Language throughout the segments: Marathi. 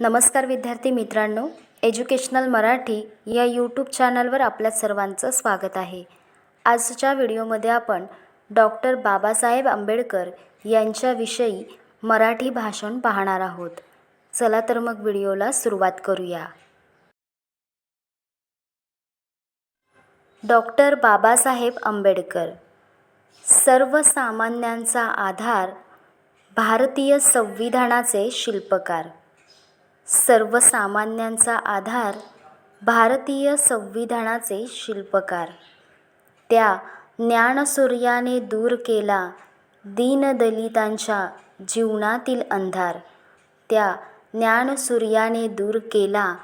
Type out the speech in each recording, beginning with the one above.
नमस्कार विद्यार्थी मित्रांनो एज्युकेशनल मराठी या यूट्यूब चॅनलवर आपल्या सर्वांचं स्वागत आहे. आजच्या व्हिडिओमध्ये आपण डॉक्टर बाबासाहेब आंबेडकर यांच्याविषयी मराठी भाषण पाहणार आहोत. चला तर मग व्हिडिओला सुरुवात करूया. डॉक्टर बाबासाहेब आंबेडकर सर्वसामान्यांचा आधार भारतीय संविधानाचे शिल्पकार. सर्वसामान्यांचा आधार भारतीय संविधानाचे शिल्पकार. त्या ज्ञानसूर्याने दूर केला दीनदलितांच्या जीवनातील अंधार. त्या ज्ञानसूर्याने दूर केला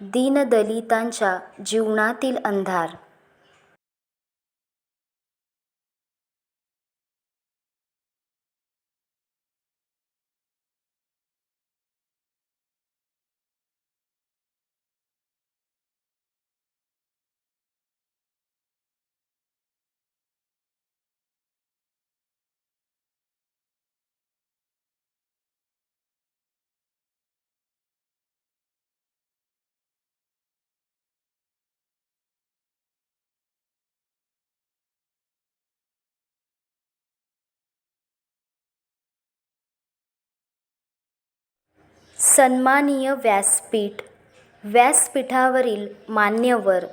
दीनदलितांच्या जीवनातील अंधार. सन्मानीय व्यासपीठ. व्यासपीठावरील मान्यवर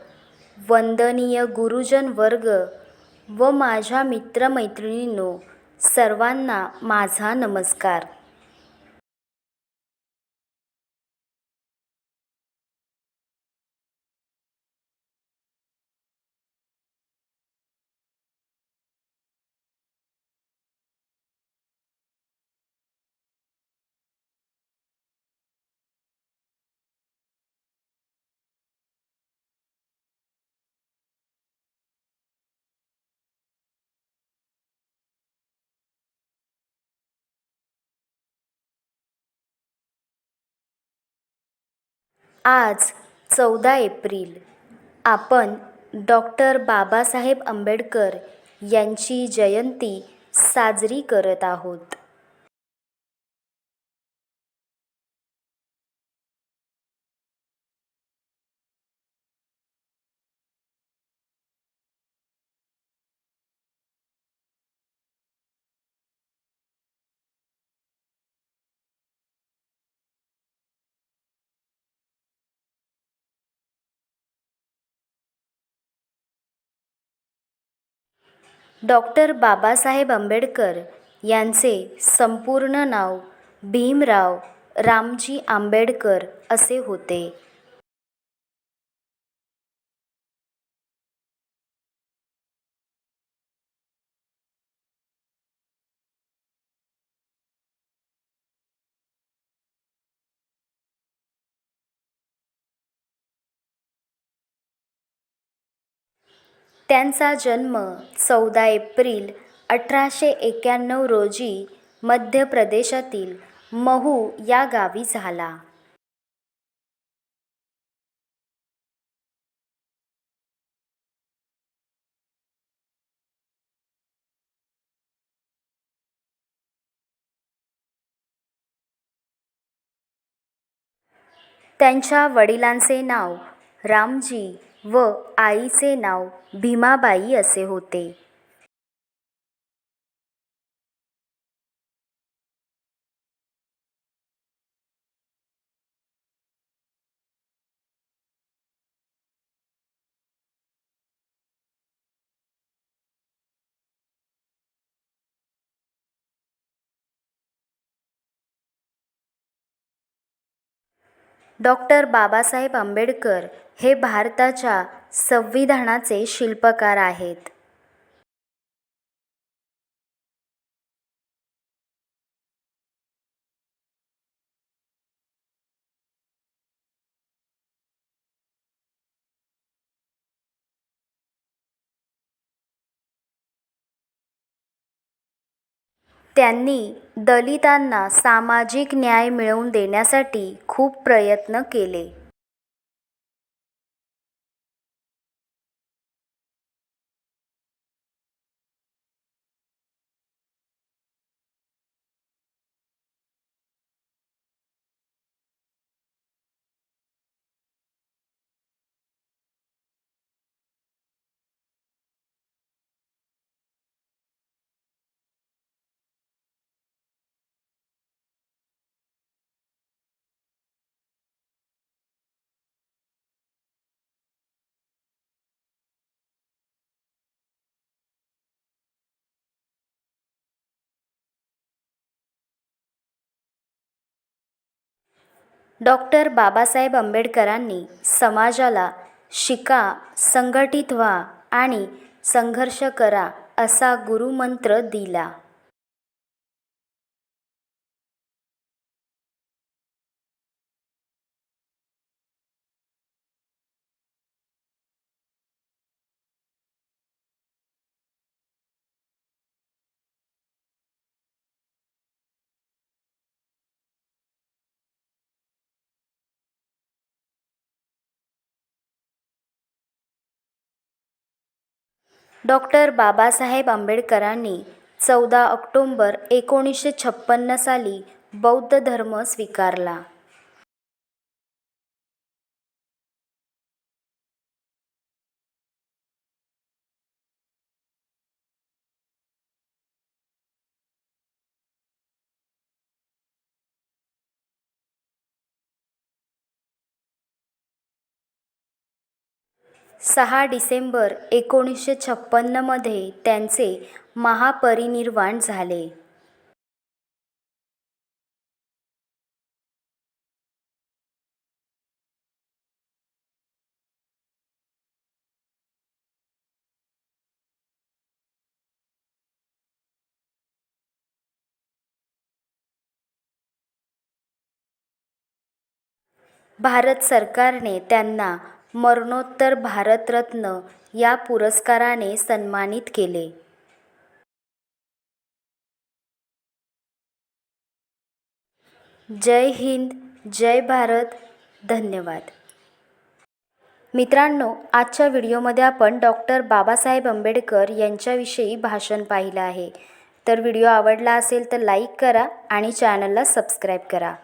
वंदनीय गुरुजन वर्ग व माझ्या मित्रमैत्रिणींनो सर्वांना माझा नमस्कार. आज चौदा एप्रिल. आपण डॉक्टर बाबासाहेब आंबेडकर यांची जयंती साजरी करत आहोत. डॉक्टर बाबासाहेब आंबेडकर यांचे संपूर्ण नाव भीमराव रामजी आंबेडकर असे होते. त्यांचा जन्म चौदा एप्रिल अठराशे एक्याण्णव रोजी मध्य प्रदेशातील महू या गावी झाला. त्यांच्या वडिलांचे नाव रामजी व आईचे नाव भीमाबाई असे होते. डॉक्टर बाबासाहेब आंबेडकर हे भारताच्या संविधानाचे शिल्पकार आहेत. त्यांनी दलितांना सामाजिक न्याय मिळवून देण्यासाठी खूप प्रयत्न केले. डॉक्टर बाबासाहेब आंबेडकरांनी समाजाला शिका संघटित व्हा आणि संघर्ष करा असा गुरुमंत्र दिला. डॉक्टर बाबासाहेब आंबेडकरांनी चौदा ऑक्टोंबर एकोणीसशे छप्पन्न साली बौद्ध धर्म स्वीकारला. सहा डिसेंबर एकोणीसशे छप्पन्नमध्ये त्यांचे महापरिनिर्वाण झाले. भारत सरकारने त्यांना मरणोत्तर भारतरत्न या पुरस्काराने सन्मानित केले. जय हिंद जय भारत. धन्यवाद. मित्रांनो आजच्या व्हिडिओमध्ये आपण डॉक्टर बाबासाहेब आंबेडकर यांच्याविषयी भाषण पाहिलं आहे. तर व्हिडिओ आवडला असेल तर लाईक करा आणि चॅनलला सबस्क्राईब करा.